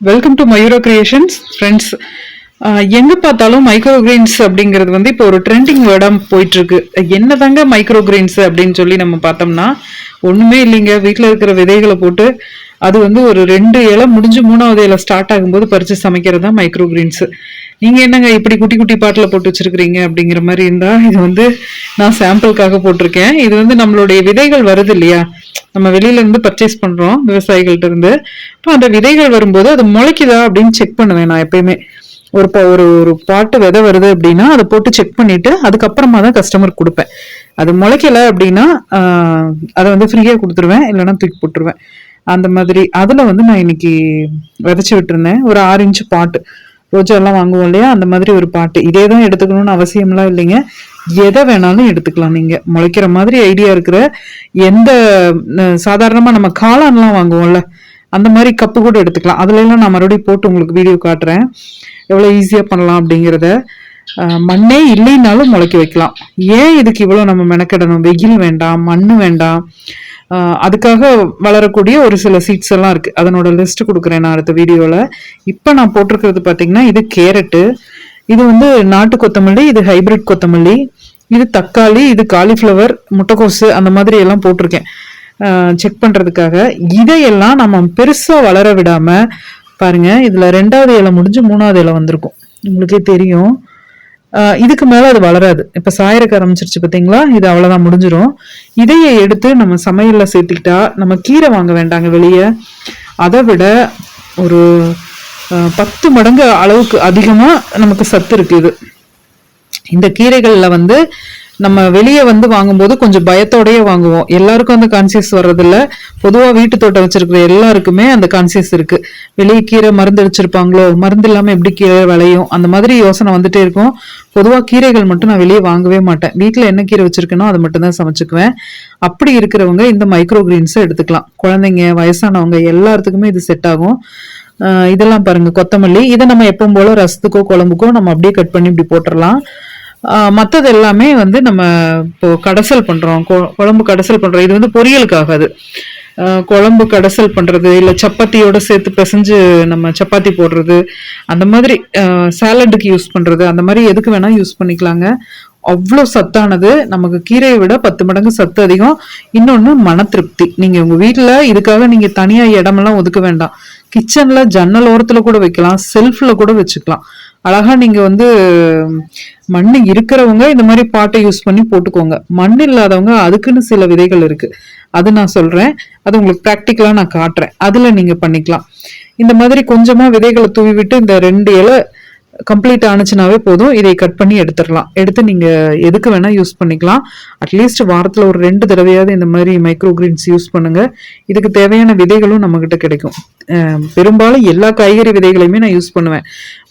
Welcome to மயூரோ creations friends எங்க பார்த்தாலும் micro grains அப்படிங்கிறது வந்து இப்போ ஒரு ட்ரெண்டிங் வேர்டாக போயிட்டு இருக்கு என்னதாங்க மைக்ரோ கிரெயின்ஸ் அப்படின்னு சொல்லி நம்ம பார்த்தோம்னா ஒண்ணுமே இல்லைங்க. வீட்டில் இருக்கிற விதைகளை போட்டு அது வந்து ஒரு ரெண்டு இலை முடிஞ்சு மூணாவது இலை ஸ்டார்ட் ஆகும்போது பறிச்சு சமைக்கிறது தான் மைக்ரோ நீங்க என்னங்க இப்படி குட்டி குட்டி பாட்டில் போட்டு வச்சிருக்கிறீங்க அப்படிங்கிற மாதிரி இருந்தா இது வந்து நான் சாம்பிளுக்காக போட்டிருக்கேன். இது வந்து நம்மளுடைய விதைகள் வருது இல்லையா? நம்ம வெளியிலேருந்து பர்ச்சேஸ் பண்றோம் விவசாயிகள்ட்ட இருந்து. இப்போ அந்த விதைகள் வரும்போது அது முளைக்குதா அப்படின்னு செக் பண்ணுவேன் நான் எப்பயுமே. ஒரு ப- ஒரு ஒரு பாட்டு விதை வருது அப்படின்னா அதை போட்டு செக் பண்ணிட்டு அதுக்கப்புறமா தான் கஸ்டமர் கொடுப்பேன். அது முளைக்கல அப்படின்னா அதை வந்து ஃப்ரீயா கொடுத்துருவேன் இல்லைன்னா தூக்கி போட்டுருவேன். அந்த மாதிரி அதுல வந்து நான் இன்னைக்கு விதைச்சு விட்டுருந்தேன். ஒரு ஆறு இன்ச்சு பாட்டு. ரோஜாலாம் வாங்குவோம் இல்லையா? அந்த மாதிரி ஒரு பாட்டு. இதே தான் எடுத்துக்கணும்னு அவசியம்லாம் இல்லைங்க. எதை வேணாலும் எடுத்துக்கலாம் நீங்க. முளைக்கிற மாதிரி ஐடியா இருக்கிற எந்த சாதாரணமாக சாதாரணமா நம்ம காளான்லாம் வாங்குவோம்ல அந்த மாதிரி கப்பு கூட எடுத்துக்கலாம். அதுல எல்லாம் நான் மறுபடியும் போட்டு உங்களுக்கு வீடியோ காட்டுறேன். எவ்வளவு ஈஸியா பண்ணலாம் அப்படிங்கிறத. மண்ணே இல்லைனாலும் முளைக்க வைக்கலாம். ஏன் இதுக்கு இவ்வளவு நம்ம மெனக்கிடணும்? வெயில் வேண்டாம் மண் வேண்டாம். அதுக்காக வளரக்கூடிய ஒரு சில சீட்ஸ் எல்லாம் இருக்கு. அதனோட லிஸ்ட் கொடுக்குறேன் நான் அடுத்த வீடியோல. இப்போ நான் போட்டிருக்கிறது பார்த்தீங்கன்னா இது கேரட்டு. இது வந்து நாட்டு கொத்தமல்லி இது ஹைபிரிட் கொத்தமல்லி இது தக்காளி இது காலிஃப்ளவர் முட்டைக்கோசு அந்த மாதிரி எல்லாம் போட்டிருக்கேன். செக் பண்ணுறதுக்காக இதையெல்லாம் நம்ம பெருசாக வளர விடாமல் பாருங்கள் இதில் ரெண்டாவது இலை முடிஞ்சு மூணாவது இலை வந்திருக்கும். உங்களுக்கே தெரியும். இதுக்கு மேலே அது வளராது. இப்போ சாயறக்க ஆரம்பிச்சிருச்சு பார்த்தீங்களா இது அவ்வளோதான் முடிஞ்சிடும் இதையை எடுத்து நம்ம சமையலில் சேர்த்துக்கிட்டா நம்ம கீரை வாங்க வேண்டாங்க வெளியே. அதை விட ஒரு பத்து மடங்கு அளவுக்கு அதிகமாக நமக்கு சத்து இருக்குது இந்த கீரைகளில் வந்து நம்ம வெளியே வந்து வாங்கும்போது கொஞ்சம் பயத்தோடயே வாங்குவோம். எல்லாருக்கும் அந்த கான்சியஸ் வர்றதில்ல. பொதுவாக வீட்டு தோட்டம் வச்சிருக்கிற எல்லாருக்குமே அந்த கான்சியஸ் இருக்கு. வெளியே கீரை மருந்து அடிச்சிருப்பாங்களோ மருந்து இல்லாமல் எப்படி கீரை விளையும் அந்த மாதிரி யோசனை வந்துட்டே இருக்கும். பொதுவாக கீரைகள் மட்டும் நான் வெளியே வாங்கவே மாட்டேன். வீட்டில் என்ன கீரை வச்சிருக்கேனோ அதை மட்டும் தான் சமைச்சுக்குவேன். அப்படி இருக்கிறவங்க இந்த மைக்ரோ கிரீன்ஸை எடுத்துக்கலாம். குழந்தைங்க வயசானவங்க எல்லாத்துக்குமே இது செட் ஆகும். இதெல்லாம் பாருங்க கொத்தமல்லி. இதை நம்ம எப்பவும் போல ரசத்துக்கோ குழம்புக்கோ நம்ம அப்படியே கட் பண்ணி இப்படி போட்டுடலாம் மற்றது எல்லாமே வந்து நம்ம இப்போ கடைசல் பண்ணுறோம் கொ- குழம்பு கடைசல் பண்ணுறோம் இது வந்து பொரியலுக்காகாது குழம்பு கடைசல் பண்ணுறது இல்லை சப்பாத்தியோட சேர்த்து பிசைஞ்சு நம்ம சப்பாத்தி போடுறது அந்த மாதிரி சாலடுக்கு யூஸ் பண்ணுறது அந்த மாதிரி எதுக்கு வேணால் யூஸ் பண்ணிக்கலாங்க. அவ்வளோ சத்தானது. நமக்கு கீரையை விட பத்து மடங்கு சத்து அதிகம். இன்னொன்று மன திருப்தி. நீங்கள் உங்கள் வீட்டில் இதுக்காக நீங்கள் தனியாக இடமெல்லாம் ஒதுக்க வேண்டாம். கிச்சனில் ஜன்னல் ஓரத்தில் கூட வைக்கலாம். செல்ஃபில் கூட வச்சுக்கலாம். அழகா நீங்க வந்து மண் இருக்கிறவங்க இந்த மாதிரி பாட்டை யூஸ் பண்ணி போட்டுக்கோங்க. மண் இல்லாதவங்க அதுக்குன்னு சில விதைகள் இருக்கு. அது நான் சொல்றேன். அது உங்களுக்கு ப்ராக்டிக்கலா நான் காட்டுறேன். அதுல நீங்க பண்ணிக்கலாம். இந்த மாதிரி கொஞ்சமா விதைகளை தூவி விட்டு இந்த ரெண்டு இலை கம்ப்ளீட் ஆனுச்சுனாவே போதும். இதை கட் பண்ணி எடுத்துடலாம். எடுத்து நீங்கள் எதுக்கு வேணால் யூஸ் பண்ணிக்கலாம். அட்லீஸ்ட் வாரத்தில் ஒரு ரெண்டு தடவையாவது இந்த மாதிரி மைக்ரோ கிரீன்ஸ் யூஸ் பண்ணுங்கள் இதுக்கு தேவையான விதைகளும் நம்மக்கிட்ட கிடைக்கும். பெரும்பாலும் எல்லா காய்கறி விதைகளையுமே நான் யூஸ் பண்ணுவேன்.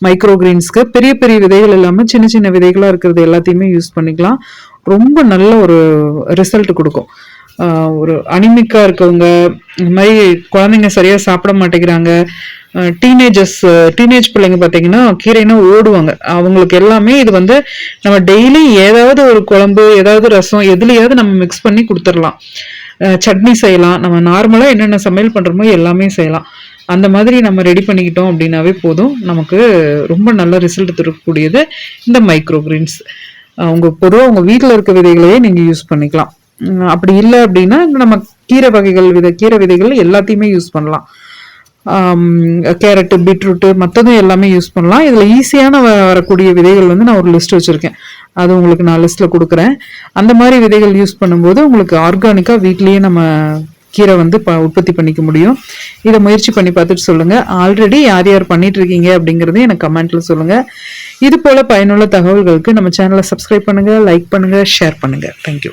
மைக்ரோ கிரீன்ஸ்க்கு பெரிய பெரிய விதைகள் இல்லாமல் சின்ன சின்ன விதைகளாக இருக்கிறது எல்லாத்தையுமே யூஸ் பண்ணிக்கலாம். ரொம்ப நல்ல ஒரு ரிசல்ட் கொடுக்கும். ஒரு அனிமிக்காக இருக்கவங்க இந்த மாதிரி குழந்தைங்க சரியாக சாப்பிட மாட்டேங்கிறாங்க. டீனேஜர்ஸ் டீனேஜ் பிள்ளைங்க பார்த்தீங்கன்னா கீரைனா ஓடுவாங்க. அவங்களுக்கு எல்லாமே இது வந்து நம்ம டெய்லி ஏதாவது ஒரு குழம்பு ஏதாவது ரசம் எதுலையாவது நம்ம மிக்ஸ் பண்ணி கொடுத்துடலாம். சட்னி செய்யலாம். நம்ம நார்மலாக என்னென்ன சமையல் பண்ணுறோமோ எல்லாமே செய்யலாம். அந்த மாதிரி நம்ம ரெடி பண்ணிக்கிட்டோம் அப்படின்னாவே போதும். நமக்கு ரொம்ப நல்ல ரிசல்ட் தரக்கூடியது இந்த மைக்ரோ கிரீன்ஸ் உங்க பொதுவாக உங்கள் வீட்டில் இருக்க விதைகளையே நீங்கள் யூஸ் பண்ணிக்கலாம். அப்படி இல்லை அப்படின்னா நம்ம கீரை வகைகள் வித கீரை விதைகள் எல்லாத்தையுமே யூஸ் பண்ணலாம். கேரட்டு பீட்ரூட்டு மற்றதும் எல்லாமே யூஸ் பண்ணலாம். இதில் ஈஸியான வ- வரக்கூடிய விதைகள் வந்து நான் ஒரு லிஸ்ட் வச்சுருக்கேன். அது உங்களுக்கு நான் லிஸ்ட்டில் கொடுக்குறேன். அந்த மாதிரி விதைகள் யூஸ் பண்ணும்போது உங்களுக்கு ஆர்கானிக்காக வீட்லேயே நம்ம கீரை வந்து ப உற்பத்தி பண்ணிக்க முடியும். இதை முயற்சி பண்ணி பார்த்துட்டு சொல்லுங்கள் ஆல்ரெடி யார் யார் பண்ணிட்டு இருக்கீங்க அப்படிங்கிறதையும் எனக்கு கமெண்ட்டில் சொல்லுங்கள் இது போல் பயனுள்ள தகவல்களுக்கு நம்ம சேனலை சப்ஸ்கிரைப் பண்ணுங்கள் லைக் பண்ணுங்கள் ஷேர் பண்ணுங்கள் தேங்க்யூ